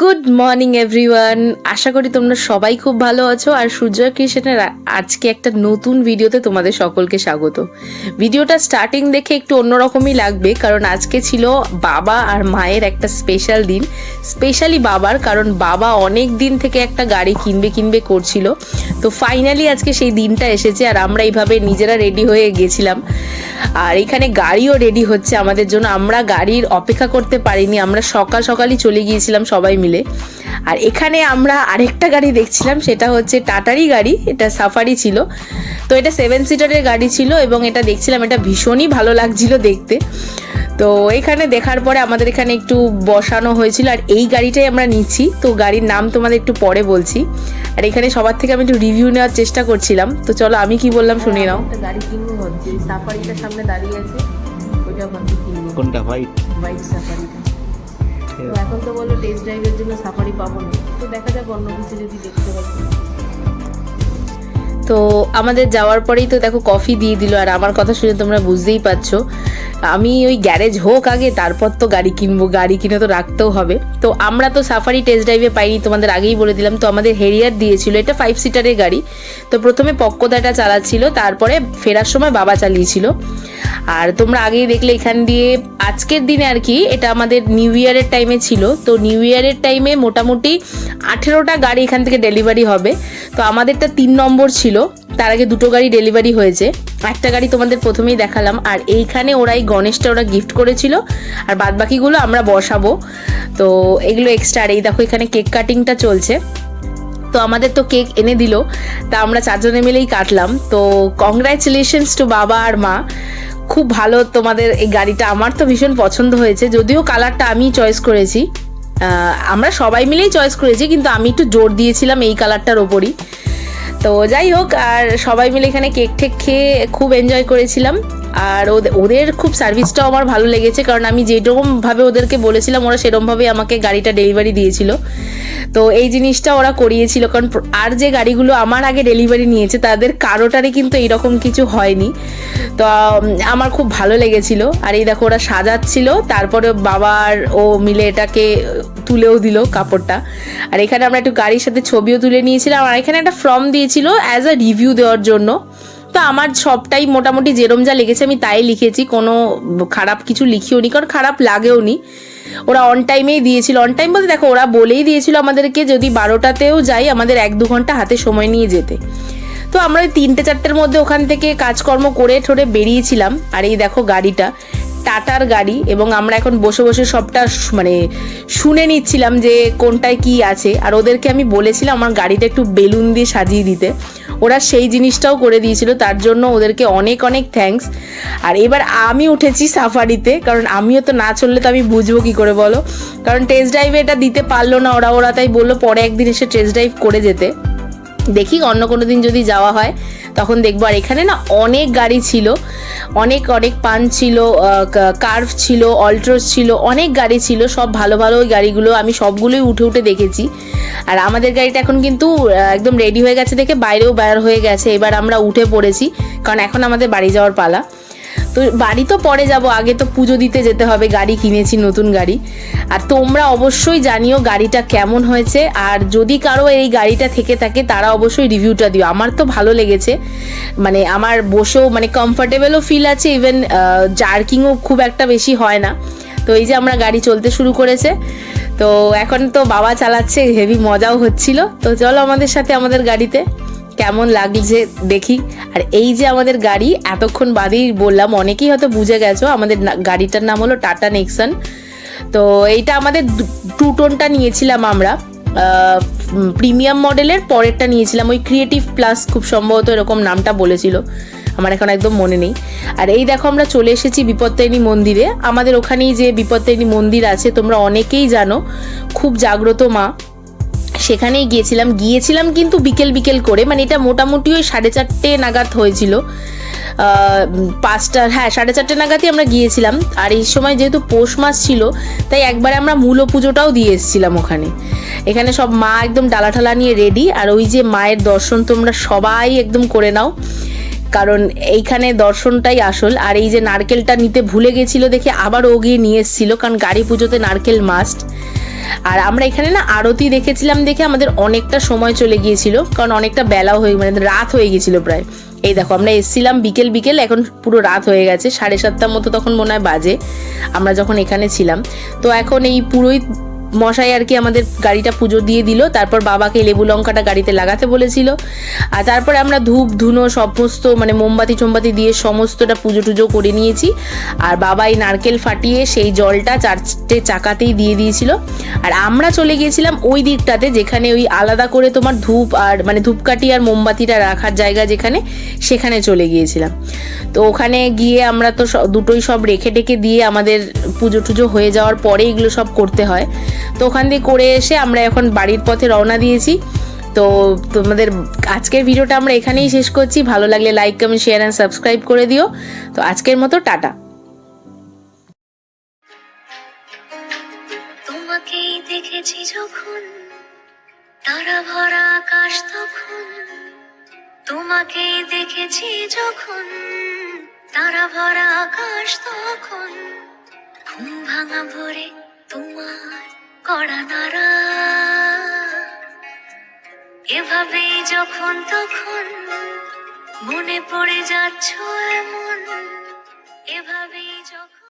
Good morning everyone আশা করি তোমরা সবাই খুব ভালো আছো। আর সূর্য কৃষ্ণের আজকে একটা নতুন ভিডিওতে তোমাদের সকলকে স্বাগত। ভিডিওটা স্টার্টিং দেখে একটু অন্যরকমই লাগবে, কারণ আজকে ছিল বাবা আর মায়ের একটা স্পেশাল দিন। স্পেশালি বাবার, কারণ বাবা অনেক দিন থেকে একটা গাড়ি কিনবে কিনবে করছিল। তো ফাইনালি আজকে সেই দিনটা এসেছে, আর আমরা এইভাবে নিজেরা রেডি হয়ে গেছিলাম। আর এখানে গাড়িও রেডি হচ্ছে আমাদের জন্য। আমরা গাড়ির অপেক্ষা করতে পারিনি, আমরা সকাল সকালই চলে গিয়েছিলাম সবাই মিলে। আর এখানে আমরা আরেকটা গাড়ি দেখছিলাম সেটা হচ্ছে টাটারই গাড়ি এটা সাফারি ছিল। তো এটা সেভেন সিটারের গাড়ি ছিল এবং এটা দেখছিলাম এটা ভীষণই ভালো লাগছিল দেখতে। তো এখানে দেখার পরে আমাদের এখানে একটু বসানো হয়েছিল আর এই গাড়িটাই আমরা নিচ্ছি। তো গাড়ির নাম তোমাদের একটু পরে বলছি। আর এখানে সবার থেকে আমি একটু রিভিউ নেওয়ার চেষ্টা করছিলাম। তো চলো আমি কি বললাম শুনে নাও। গাড়ি কিনবো ভাবছি সাফারিটার সামনে দাঁড়িয়ে আছে ওইটা ভাবছি কিনবো। কোনটা হোয়াইট বাইক সাফারিটা। তো এখন তো টেস্ট ড্রাইভের জন্য সাফারি পাবো না। তো দেখা যাক অন্য কিছু যদি দেখতে তো আমাদের যাওয়ার পরেই তো দেখো কফি দিয়ে দিল, আর আমার কথা শুনে তোমরা বুঝতেই পারছ। আমি ওই গ্যারেজ হোক আগে, তারপর তো গাড়ি কিনবো, গাড়ি কিনে তো রাখতেও হবে। তো আমরা তো সাফারি টেস্ট ড্রাইভে পাইনি, তোমাদের আগেই বলে দিলাম। তো আমাদের হেরিয়ার দিয়েছিল, এটা ফাইভ সিটারের গাড়ি। তো প্রথমে পক্কদাটা চালাচ্ছিল, তারপরে ফেরার সময় বাবা চালিয়েছিল। আর তোমরা আগেই দেখলে এখান দিয়ে আজকের দিনে আর কি, এটা আমাদের নিউ ইয়ারের টাইমে ছিল। তো নিউ ইয়ারের টাইমে মোটামুটি আঠেরোটা গাড়ি এখান থেকে ডেলিভারি হবে। তো আমাদেরটা তিন নম্বর ছিল, তার আগে দুটো গাড়ি ডেলিভারি হয়েছে। একটা গাড়ি তোমাদের প্রথমেই দেখালাম, আর এইখানে ওরা এই গণেশটা ওরা গিফট করেছিল, আর বাদ বাকিগুলো আমরা বসাবো। তো এগুলো এক্সট্রা আর এই দেখো এখানে কেক কাটিংটা চলছে। তো আমাদের তো কেক এনে দিল, তা আমরা চারজনে মিলেই কাটলাম। তো কংগ্রাচুলেশনস টু বাবা আর মা। খুব ভালো তোমাদের এই গাড়িটা। আমার তো ভীষণ পছন্দ হয়েছে, যদিও কালারটা আমি চয়েস করেছি। আমরা সবাই মিলেই চয়েস করেছি, কিন্তু আমি একটু জোর দিয়েছিলাম এই কালারটার ওপরই। তো যাই হোক, আর সবাই মিলে এখানে কেক ঠেক খেয়ে খুব এনজয় করেছিলাম। আর ওদে- ওদের খুব সার্ভিসটাও আমার ভালো লেগেছে, কারণ আমি যেরকমভাবে ওদেরকে বলেছিলাম, ওরা সেরকমভাবে আমাকে গাড়িটা ডেলিভারি দিয়েছিল। তো এই জিনিসটা ওরা করিয়েছিল, কারণ আর যে গাড়িগুলো আমার আগে ডেলিভারি নিয়েছে, তাদের কারোটারই কিন্তু এইরকম কিছু হয়নি। তো আমার খুব ভালো লেগেছিল। আর এই দেখো, ওরা সাজাচ্ছিল, তারপরে বাবার ও মিলে এটাকে তুলেও দিল কাপড়টা। আর এখানে আমরা একটু গাড়ির সাথে ছবিও তুলে নিয়েছিলাম, আর এখানে একটা ফর্ম দিয়েছিল অ্যাজ আ রিভিউ দেওয়ার জন্য। তো আমার সবটাই মোটামুটি যেরম যা লেগেছে আমি তাই লিখেছি। কোনো খারাপ কিছু লিখিও নি, কারণ খারাপ লাগেও নি। ওরা অন টাইমেই দিয়েছিল। অন টাইম বলতে দেখো, ওরা বলেই দিয়েছিল আমাদেরকে যদি বারোটাতেও যাই, আমাদের এক দু ঘণ্টা হাতে সময় নিয়ে যেতে। তো আমরা ওই তিনটে চারটের মধ্যে ওখান থেকে কাজকর্ম করে ঠোরে বেরিয়েছিলাম। আর এই দেখো গাড়িটা, টাটার গাড়ি এবং আমরা এখন বসে বসে সবটা মানে শুনে নিচ্ছিলাম যে কোনটায় কি আছে। আর ওদেরকে আমি বলেছিলাম আমার গাড়িটা একটু বেলুন দিয়ে সাজিয়ে দিতে। ওরা সেই জিনিসটাও করে দিয়েছিল, তার জন্য ওদেরকে অনেক অনেক থ্যাংকস আর এবার আমি উঠেছি সাফারিতে কারণ আমিও তো না চললে তো আমি বুঝব কী করে বলো। কারণ টেস্ট ড্রাইভে এটা দিতে পারল না ওরা ওরা তাই বলল পরে একদিন এসে টেস্ট ড্রাইভ করে যেতে। দেখি অন্য কোনো দিন যদি যাওয়া হয়। তখন দেখব, আর এখানে না অনেক গাড়ি ছিল। অনেক অনেক পান ছিল কার্ভ ছিল, অল্ট্রোস ছিল, অনেক গাড়ি ছিল। সব ভালো ভালো গাড়িগুলো আমি সবগুলোই উঠে উঠে দেখেছি। আর আমাদের গাড়িটা এখন কিন্তু একদম রেডি হয়ে গেছে দেখে, বাইরেও বের হয়ে গেছে। এবার আমরা উঠে পড়েছি, কারণ এখন আমাদের বাড়ি যাওয়ার পালা। তো বাড়ি তো পরে যাব, আগে তো পুজো দিতে যেতে হবে, গাড়ি কিনেছি, নতুন গাড়ি। আর তোমরা অবশ্যই জানিও গাড়িটা কেমন হয়েছে, আর যদি কারও এই গাড়িটা থেকে থাকে, তারা অবশ্যই রিভিউটা দিও। আমার তো ভালো লেগেছে মানে আমার বসেও মানে কমফর্টেবলও ফিল আছে ইভেন জার্কিংও খুব একটা বেশি হয় না। তো এই যে আমরা গাড়ি চলতে শুরু করেছে, তো এখন তো বাবা চালাচ্ছে হেভি মজাও হচ্ছিল। তো চলো আমাদের সাথে আমাদের গাড়িতে। কেমন লাগছে দেখি। আর এই যে আমাদের গাড়ি, এতক্ষণ বাদেই বললাম, অনেকেই হয়তো বুঝে গেছো, আমাদের গাড়িটার নাম হলো টাটা নেক্সন। তো এইটা আমাদের টু টোনটা নিয়েছিলাম আমরা। প্রিমিয়াম মডেলের পরেরটা নিয়েছিলাম। ওই ক্রিয়েটিভ প্লাস খুব সম্ভবত এরকম নামটা বলেছিল। আমার এখন একদম মনে নেই। আর এই দেখো আমরা চলে এসেছি বিপত্তারিণী মন্দিরে। আমাদের ওখানেই যে বিপত্তারিণী মন্দির আছে, তোমরা অনেকেই জানো। খুব জাগ্রত মা। সেখানেই গিয়েছিলাম। গিয়েছিলাম কিন্তু বিকেল বিকেল করে মানে এটা মোটামুটি ওই সাড়ে চারটে নাগাদ হয়েছিল। পাঁচটা হ্যাঁ সাড়ে চারটে নাগাদই আমরা গিয়েছিলাম। আর এই সময় যেহেতু পৌষ মাস ছিল, তাই একবারে আমরা মূল পুজোটাও দিয়ে এসেছিলাম ওখানে। এখানে সব মা একদম ডালা ঠালা নিয়ে রেডি আর ওই যে মায়ের দর্শন তোমরা সবাই একদম করে নাও। কারণ এইখানে দর্শনটাই আসল। আর এই যে নারকেলটা নিতে ভুলে গেছিল দেখে আবার ও গিয়ে নিয়ে এসেছিল, কারণ গাড়ি পুজোতে নারকেল মাস্ট আর আমরা এখানে না আরতি দেখেছিলাম দেখে আমাদের অনেকটা সময় চলে গিয়েছিল, কারণ অনেকটা বেলাও হয়ে মানে রাত হয়ে গিয়েছিল প্রায়। এই দেখো, আমরা এসছিলাম বিকেল বিকেল, এখন পুরো রাত হয়ে গেছে, সাড়ে সাতটার মতো তখন মনে হয় বাজে, আমরা যখন এখানে ছিলাম। তো এখন এই পুরোই মশাই আর কি আমাদের গাড়িটা পুজো দিয়ে দিল, তারপর বাবাকে লেবু লঙ্কাটা গাড়িতে লাগাতে বলেছিল। আর তারপরে আমরা ধূপ, ধুনো সমস্ত মানে মোমবাতি চোমবাতি দিয়ে সমস্তটা পুজো টুজো করে নিয়েছি। আর বাবা এই নারকেল ফাটিয়ে সেই জলটা চারটে চাকাতেই দিয়ে দিয়েছিল। আর আমরা চলে গিয়েছিলাম ওই দিকটাতে যেখানে ওই আলাদা করে তোমার ধূপ আর মানে ধূপকাঠি আর মোমবাতিটা রাখার জায়গা যেখানে, সেখানে চলে গিয়েছিলাম। তো ওখানে গিয়ে আমরা তো দুটোই সব রেখে টেখে দিয়ে আমাদের পুজো টুজো হয়ে যাওয়ার পরে এগুলো সব করতে হয়। তো ওখান দিয়ে করে এসে আমরা এখন বাড়ির পথে রওনা দিয়েছি। তো তোমাদের আজকের ভিডিওটা আমরা এখানেই শেষ করছি। ভালো লাগলে like comment share and subscribe করে দিও। তো আজকের মতো টাটা। তোমাকেই দেখেছি যখন, তারা ভরা আকাশ তখন। দেখেছি যখন, তারা ভরা আকাশ তখন। ঘুম ভাঙা ভরে তোমার কড়া নাড়া এভাবেই যখন তখন মনে পড়ে যাচ্ছ এমন। এভাবেই যখন